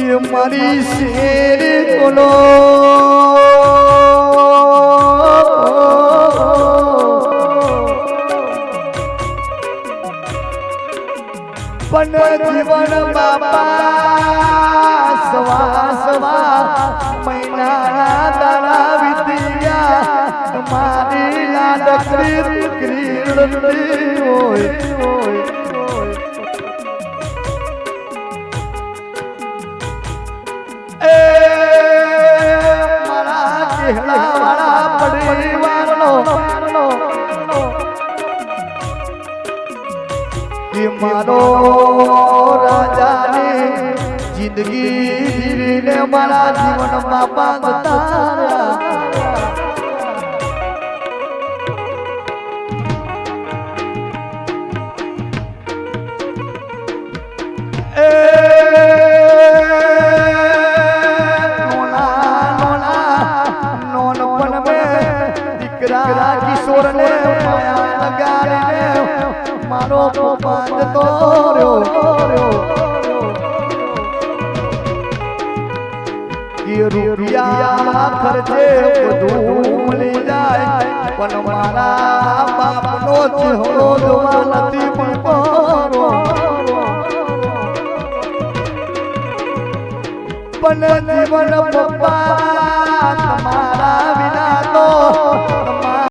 એ મારી શેર બોલો પણ જીવન બાપા સવા સવા મહિનાના દાડા વીત્યા મારી લાડકડી દીકરી એ મારા ચહેરાવાળા પરિવારનો. કે મારો રાજાની જિંદગી જીવીને મારા જીવનમાં બાંધતા દીકરા કિશોરને માયા લગાડે મારો પોપાદ તો રૂપિયા ખર્ચે પપ્પા